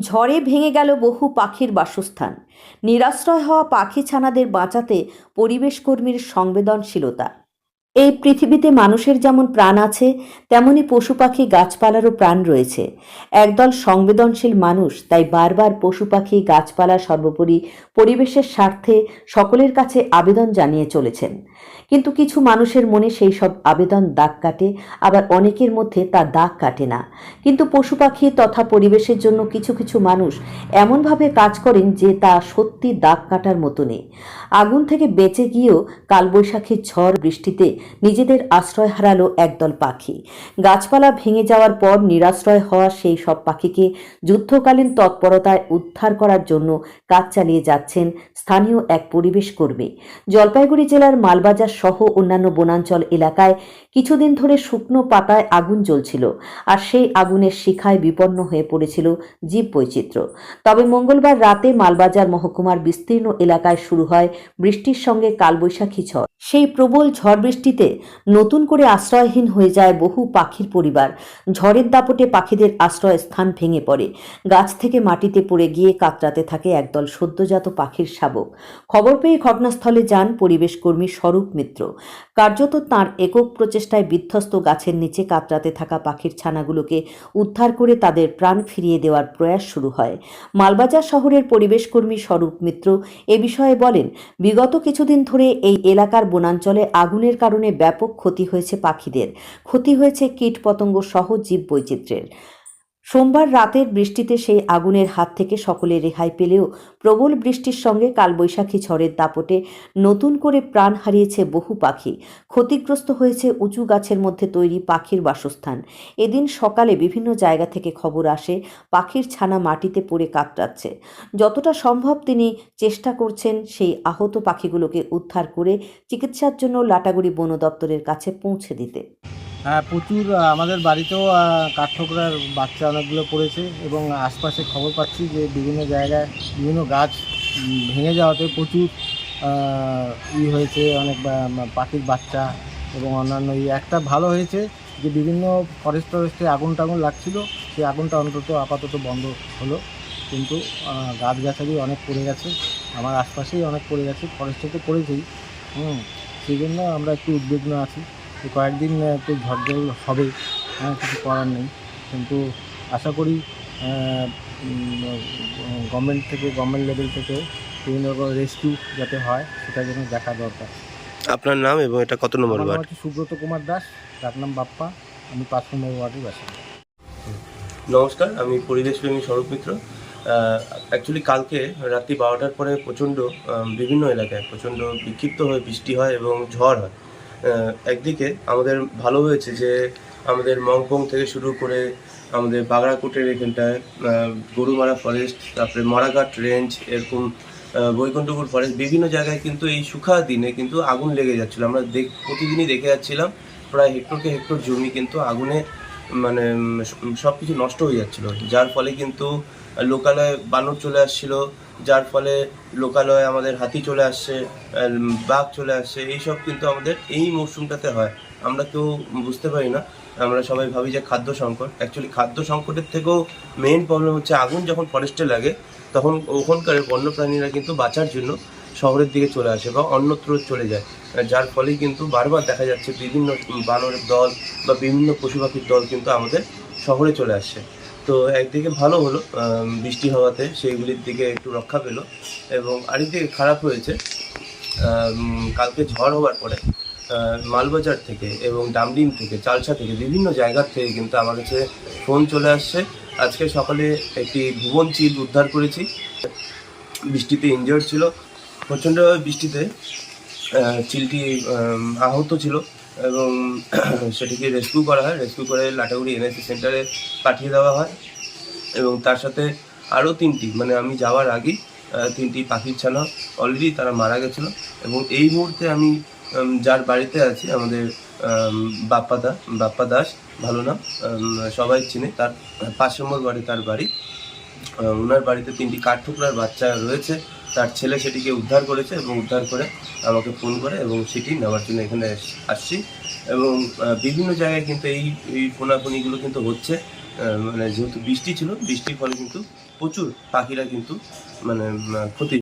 ঝড়ে ভেঙে গেল বহু পাখির বাসস্থান। নিরাশ্রয় হওয়া পাখি ছানাদের বাঁচাতে পরিবেশকর্মীর সংবেদনশীলতা। এই পৃথিবীতে মানুষের যেমন প্রাণ আছে, তেমনি পশু পাখি, গাছপালারও প্রাণ রয়েছে। একদল সংবেদনশীল মানুষ, তাই বারবার পশু পাখি, গাছপালা সর্বোপরি পরিবেশের স্বার্থে সকলের কাছে আবেদন জানিয়ে চলেছেন। কিন্তু কিছু মানুষের মনে সেই সব আবেদন দাগ কাটে, আবার অনেকের মধ্যে তা দাগ কাটে না। কিন্তু পশু পাখি তথা পরিবেশের জন্য কিছু কিছু মানুষ এমনভাবে কাজ করেন যে তা সত্যি দাগ কাটার মতো নেই। আগুন থেকে বেঁচে গিয়েও কালবৈশাখীর ঝড় বৃষ্টিতে নিজেদের আশ্রয় হারালো একদল পাখি। গাছপালা ভেঙে যাওয়ার পর নিরাশ্রয় হওয়া সেই সব পাখিকে যুদ্ধকালীন তৎপরতায় উদ্ধার করার জন্য কাজ চালিয়ে যাচ্ছেন স্থানীয় এক পরিবেশ কর্মী। জলপাইগুড়ি জেলার মালবাজার সহ অন্যান্য বনাঞ্চল এলাকায় কিছুদিন ধরে শুকনো পাতায় আগুন জ্বলছিল আর সেই আগুনের শিখায় বিপন্ন হয়ে পড়েছিল জীব বৈচিত্র্য। তবে মঙ্গলবার রাতে মালবাজার মহকুমার বিস্তীর্ণ এলাকায় শুরু হয় বৃষ্টির সঙ্গে কালবৈশাখী ঝড়। সেই প্রবল ঝড় বৃষ্টিতে নতুন করে আশ্রয়হীন হয়ে যায় বহু পাখির পরিবার। ঝড়ের দাপটে পাখিদের আশ্রয় স্থান ভেঙে পড়ে। গাছ থেকে মাটিতে পড়ে গিয়ে কাতরাতে থাকে একদল সদ্যজাত পাখির শাবক। খবর পেয়ে ঘটনাস্থলে যান পরিবেশকর্মী স্বরূপ মিত্র। কার্যত তাঁর একক প্রচেষ্টায় বিধ্বস্ত গাছের নিচে কাতরাতে থাকা পাখির ছানাগুলোকে উদ্ধার করে তাদের প্রাণ ফিরিয়ে দেওয়ার প্রয়াস শুরু হয়। মালবাজার শহরের পরিবেশ কর্মী স্বরূপ মিত্র এ বিষয়ে বলেন, বিগত কিছুদিন ধরে এই এলাকার বনাঞ্চলে আগুনের কারণে ব্যাপক ক্ষতি হয়েছে পাখিদের। ক্ষতি হয়েছে কীটপতঙ্গ সহ জীব বৈচিত্র্যের সোমবার রাতের বৃষ্টিতে সেই আগুনের হাত থেকে সকলে রেহাই পেলেও প্রবল বৃষ্টির সঙ্গে কালবৈশাখী ঝড়ের দাপটে নতুন করে প্রাণ হারিয়েছে বহু পাখি। ক্ষতিগ্রস্ত হয়েছে উঁচু গাছের মধ্যে তৈরি পাখির বাসস্থান। এদিন সকালে বিভিন্ন জায়গা থেকে খবর আসে, পাখির ছানা মাটিতে পড়ে কাতরাচ্ছে। যতটা সম্ভব তিনি চেষ্টা করছেন সেই আহত পাখিগুলোকে উদ্ধার করে চিকিৎসার জন্য লাটাগুড়ি বন দপ্তরের কাছে পৌঁছে দিতে। হ্যাঁ প্রচুর আমাদের বাড়িতেও কাঠঠোকরার বাচ্চা অনেকগুলো পড়েছে এবং আশপাশে খবর পাচ্ছি যে বিভিন্ন জায়গায় বিভিন্ন গাছ ভেঙে যাওয়াতে প্রচুর ই হয়েছে, অনেক পাখির বাচ্চা এবং অন্যান্য ই। একটা ভালো হয়েছে যে বিভিন্ন ফরেস্ট টরেস্টে আগুন টাগুন লাগছিল, সেই আগুনটা অন্তত আপাতত বন্ধ হলো। কিন্তু গাছগাছালি অনেক পড়ে গেছে, আমার আশপাশেই অনেক পড়ে গেছে ফরেস্টে তো পড়েছেই। হুম, সেই জন্য আমরা একটু উদ্বিগ্ন আছি। কয়েকদিন একটু ঝড়ঝড় হবে হ্যাঁ কিছু করার নেই। কিন্তু আশা করি গভর্নমেন্ট থেকে গভর্নমেন্ট লেভেল থেকে বিভিন্ন রকম রেস্কিউ যাতে হয় সেটা যেন দেখা দরকার। আপনার নাম এবং এটা কত নম্বর আমার ওয়ার্ড? সুব্রত কুমার দাস তার নাম বাপ্পা আমি পাঁচ নম্বর ওয়ার্ডের বাসিন্দা। নমস্কার আমি পরিবেশ প্রেমী স্বরূপ মিত্র। অ্যাকচুয়ালি কালকে রাত্রি বারোটার পরে প্রচণ্ড বিভিন্ন এলাকায় প্রচণ্ড বিক্ষিপ্ত হয়ে বৃষ্টি হয় এবং ঝড় হয়। একদিকে আমাদের ভালো হয়েছে যে আমাদের মংপং থেকে শুরু করে আমাদের বাগড়াকোটের এখানটায় গরুমারা ফরেস্ট তারপরে মরাঘাট রেঞ্জ এরকম বৈকুণ্ঠপুর ফরেস্ট বিভিন্ন জায়গায় কিন্তু এই শুখা দিনে কিন্তু আগুন লেগে যাচ্ছিল। আমরা দেখ, প্রতিদিনই দেখে যাচ্ছিলাম, প্রায় হেক্টরকে হেক্টর জমি কিন্তু আগুনে মানে সব কিছু নষ্ট হয়ে যাচ্ছিল। যার ফলে কিন্তু লোকালয়ে বানর চলে আসছিল, যার ফলে লোকালয়ে আমাদের হাতি চলে আসছে বাঘ চলে আসছে, এইসব কিন্তু আমাদের এই মরশুমটাতে হয়। আমরা কেউ বুঝতে পারি না, আমরা সবাই ভাবি যে খাদ্য সংকট। অ্যাকচুয়ালি খাদ্য সংকটের থেকেও মেইন প্রবলেম হচ্ছে আগুন যখন ফরেস্টে লাগে, তখন ওখানকার বন্যপ্রাণীরা কিন্তু বাঁচার জন্য শহরের দিকে চলে আসে বা অন্যত্র চলে যায়। যার ফলে কিন্তু বারবার দেখা যাচ্ছে বিভিন্ন বানরের দল বা বিভিন্ন পশু পাখির দল কিন্তু আমাদের শহরে চলে আসছে। তো একদিকে ভালো হলো বৃষ্টি হওয়াতে সেইগুলির দিকে একটু রক্ষা পেল এবং আরেকদিকে খারাপ হয়েছে কালকে ঝড় হওয়ার পরে মালবাজার থেকে এবং ডামডিম থেকে, চালসা থেকে বিভিন্ন জায়গার থেকে কিন্তু আমার কাছে ফোন চলে আসছে। আজকে সকালে একটি ভুবন চিল উদ্ধার করেছি। বৃষ্টিতে ইনজিওর্ড ছিল। প্রচণ্ডভাবে বৃষ্টিতে চিলটি আহত ছিল এবং সেটিকে রেস্কিউ করা হয়। রেস্কিউ করে লাটাগুড়ি এনআইসি সেন্টারে পাঠিয়ে দেওয়া হয় এবং তার সাথে আরও তিনটি মানে আমি যাওয়ার আগেই তিনটি পাখির ছানা অলরেডি তারা মারা গেছিল এবং এই মুহূর্তে আমি যার বাড়িতে আছি আমাদের উম, বাপ্পা দা বাপ্পা দাস ভালো নাম সবাই চিনে তার পাঁচ নম্বর বাড়ি তার বাড়ি। ওনার বাড়িতে তিনটি কাঠঠোকরার বাচ্চা রয়েছে। তার ছেলে সেটিকে উদ্ধার করেছে এবং উদ্ধার করে আমাকে ফোন করে এবং সেটি নেওয়ার জন্য এখানে আসছি। এবং বিভিন্ন জায়গায় কিন্তু এই এই ফোনাফোনিগুলো কিন্তু হচ্ছে মানে যেহেতু বৃষ্টি ছিল, বৃষ্টির ফলে কিন্তু প্রচুর পাখিরা কিন্তু মানে ক্ষতি